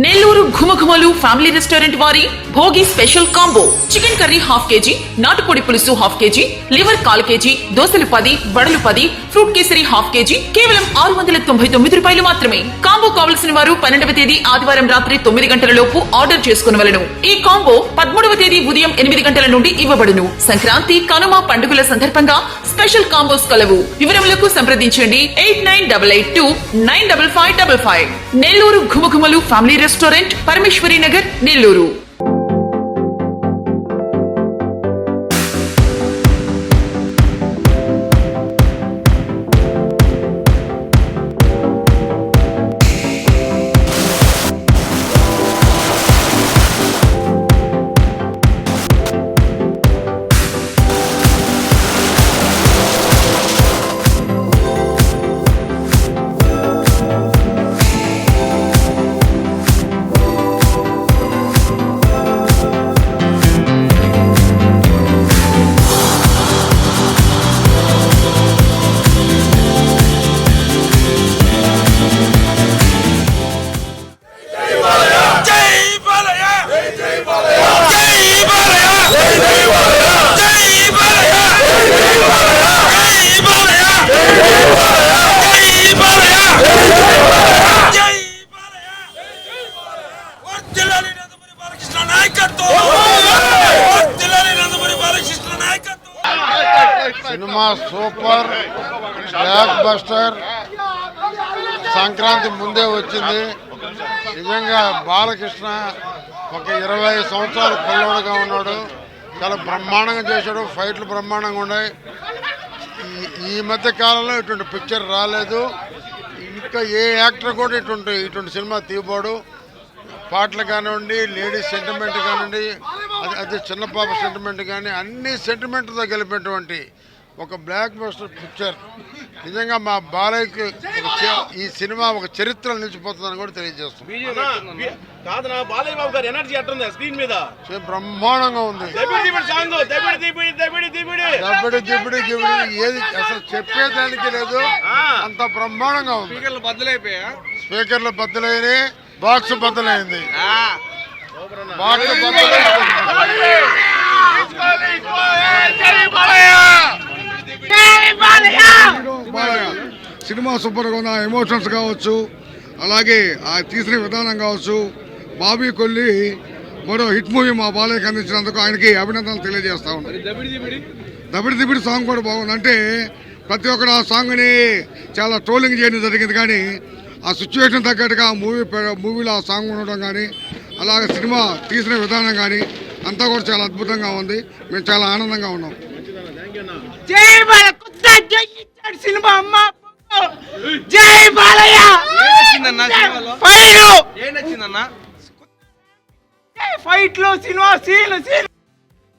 నెల్లూరు ఘుమఘుమలు family restaurant వారి Bhogi special combo. Chicken curry half KG నాటుకోడి పులుసు హాఫ్ కేజీ లివర్ కాల్ కేజీ దోశలు పది వడలు పది ఫ్రూట్ కేసరి హాఫ్ కేజీ కేవలం ఆరు వందల తొంభై తొమ్మిది రూపాయలు మాత్రమే. కాంబో కావలసిన వారు పన్నెండవ తేదీ ఆదివారం రాత్రి తొమ్మిది గంటల లోపు ఆర్డర్ చేసుకునవలను. ఈ కాంబో పదమూడవ తేదీ ఉదయం ఎనిమిది గంటల నుండి ఇవ్వబడును. సంక్రాంతి కనుమ పండుగల సందర్భంగా స్పెషల్ కాంబోస్ కలవు. వివరములకు సంప్రదించండి. Eight nine double eight two nine double five double five. Nellore ఘుమఘుమలు family restaurant Parameshwari Nagar Nellore. Cinema super blockbuster Sankranti ముందే వచ్చింది. నిజంగా బాలకృష్ణ ఒక ఇరవై సంవత్సరాలు పిల్లవాడుగా ఉన్నాడు. చాలా బ్రహ్మాండంగా చేశాడు. ఫైట్లు బ్రహ్మాండంగా ఉన్నాయి. ఈ- ఈ మధ్య కాలంలో ఇటువంటి పిక్చర్ రాలేదు. ఇంకా ఏ యాక్టర్ కూడా ఇటువంటి ఇటువంటి సినిమా తీయబోడు. పాటలు కానివ్వండి లేడీస్ సెంటిమెంట్ కానివ్వండి అది అది చిన్న పాప సెంటిమెంట్ కానీ అన్ని సెంటిమెంట్తో కలిపినటువంటి ఒక బ్లాక్ బస్టర్ పిక్చర్ నిజంగా మా బాలయ్యకి ఈ సినిమా ఒక చరిత్ర నిలిచిపోతుందని కూడా తెలియజేస్తుంది కాదు నా బాలయ్య బాబు గారు ఎనర్జీ ఎట్టుంది స్క్రీన్ మీద. చే- బ్రహ్మాండంగా ఉంది. దబిడి దిబిడి ఏది అసలు చెప్పేదానికి లేదు. అంత బ్రహ్మాండంగా ఉంది. స్పీకర్లు బద్దలైపోయా స్పీకర్లు బద్దలైనవి బాక్స్ బద్దలైంది. బాక్స్ సినిమా సూపర్గా ఉన్న ఎమోషన్స్ కావచ్చు. అలాగే ఆ తీసిన విధానం కావచ్చు. బాబీ కొల్లి మరో హిట్ మూవీ మా బాలయ్యకి అందించినందుకు ఆయనకి అభినందనలు తెలియజేస్తా ఉన్నాను దబిడి దిబిడి? సాంగ్ కూడా బాగుంది. అంటే ప్రతి ఒక్కరు ఆ సాంగ్ని చాలా ట్రోలింగ్ చేయడం జరిగింది కానీ ఆ సిచ్యువేషన్ తగ్గట్టుగా ఆ మూవీ మూవీలో ఆ సాంగ్ ఉండడం కానీ అలాగే సినిమా తీసిన విధానం కానీ అంతా కూడా చాలా అద్భుతంగా ఉంది. మేము చాలా ఆనందంగా ఉన్నాం. జై బాల సినిమా అమ్మ. జై బాలయ్య. ఫైట్లో సినిమా సీన్ సీన్.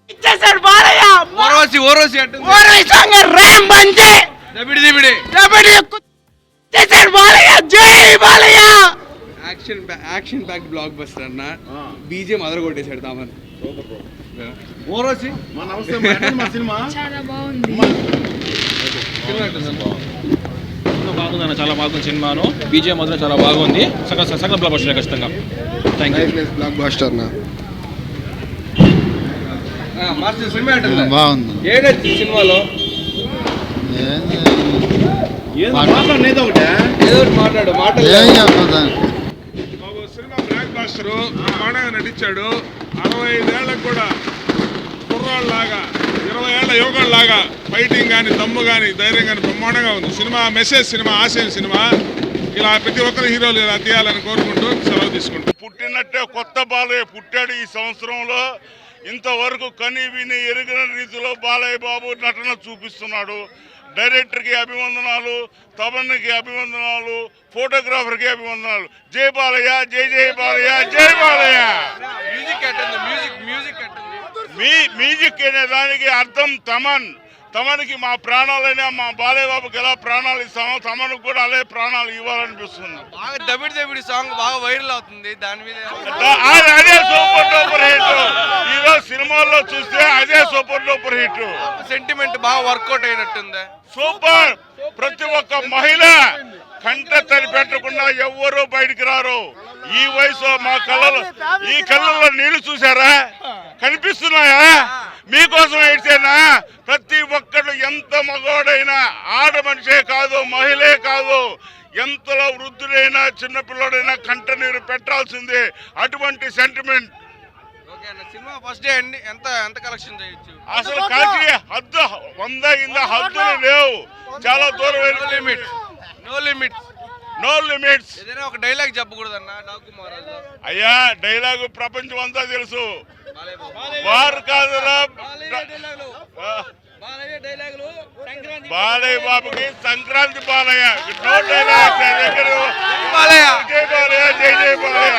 ఇచ్చేసాడు బాలయ్య. ఓరోసి ఓరోసి అట్టుంది ఓరై సాంగ్ రామ్ బంజే. దబిడి దిబిడి. డబడి ఇచ్చేసాడు బాలయ్య జై Balayya. Action action back blockbuster అన్న బీజే మదర కొట్టేశాడు తామన్ మన అవసరం సినిమా? చాలా బాగుంది. చాలా బాగుంది సినిమాను. బీజే మధుర చాలా బాగుంది. సగ సగ బ్లాక్ బస్టర్ ఖచ్చితంగా. థ్యాంక్ యూ బ్లాక్ బస్టర్ బాగుంది. సినిమాలో? ఏదో? మాట్లాడు మాట్లాడు బ్లాక్ బ్రహ్మాండంగా నటించాడు. అరవై ఐదేళ్ళకు కూడా కుర్రాళ్ళలాగా ఇరవై ఏళ్ళ యువకుల్లాగా ఫైటింగ్ కానీ దమ్ము కానీ ధైర్యం కానీ బ్రహ్మాండంగా ఉంది. సినిమా మెసేజ్ సినిమా ఆశయం సినిమా. ఇలా ప్రతి ఒక్కరు హీరోలు ఇలా తీయాలని కోరుకుంటూ సెలవు తీసుకుంటాం పుట్టినట్టే కొత్త బాలయ్య పుట్టాడు ఈ సంవత్సరంలో. ఇంతవరకు కని విని ఎరిగిన రీతిలో బాలయ్య బాబు నటన చూపిస్తున్నాడు. డైరెక్టర్కి అభివందనాలు తమన్కి అభివందనాలు ఫోటోగ్రాఫర్కి అభివందనాలు. జై బాలయ్య జై జై బాలయ్య జై బాలయ్య! మ్యూజిక్ ఎట్టుంది మ్యూజిక్ మ్యూజిక్ ఎట్టుంది మీ మ్యూజిక్ అనే దానికి అర్థం తమన్. తమన్కి మా ప్రాణాలైనా మా బాలయ్య బాబుకి ఎలా ప్రాణాలు ఇస్తామో తమన్కి కూడా అలే ప్రాణాలు ఇవ్వాలనిపిస్తుంది. బాగా దబిడి దబిడి సాంగ్ బాగా వైరల్ అవుతుంది దాని మీద అదే సూపర్ డూపర్ హిట్. ఈరోజు సినిమాల్లో చూస్తే అదే సూపర్ డూపర్ హిట్. సెంటిమెంట్ బాగా వర్కౌట్ అయినట్టుంది. సూపర్. ప్రతి ఒక్క మహిళ కంట తడి పెట్టకుండా ఎవ్వరూ బయటికి రారు. ఈ వయసు మా కళ్ళలో ఈ కళ్ళలో నీళ్ళు చూసారా కనిపిస్తున్నాయా? మీకోసం ఏడ్చేనా? ప్రతి ఒక్కరు ఎంత మగవాడైనా ఆడ మనిషే కాదు మహిళే కాదు. ఎంతలో వృద్ధుడైనా చిన్నపిల్లడైనా కంట నీరు పెట్టాల్సిందే. అటువంటి సెంటిమెంట్ సినిమా ఫస్ట్ డే అండి. ఎంత ఎంత కలెక్షన్ చేయొచ్చు? అసలు కాకి హద్దు వంద కింద హద్దులు లేవు. చాలా దూరం limit no limit no limits ఏదైనా ఒక డైలాగ్ చెప్పకూడదన్న డాకు మహారాజు అయ్యా డైలాగు ప్రపంచం అంతా తెలుసు. వారు కాదురా బాలయ్య బాబుకి Sankranti. Balayya no dialogue Balayya. జై బాలయ్య. జై జై బాలయ్య.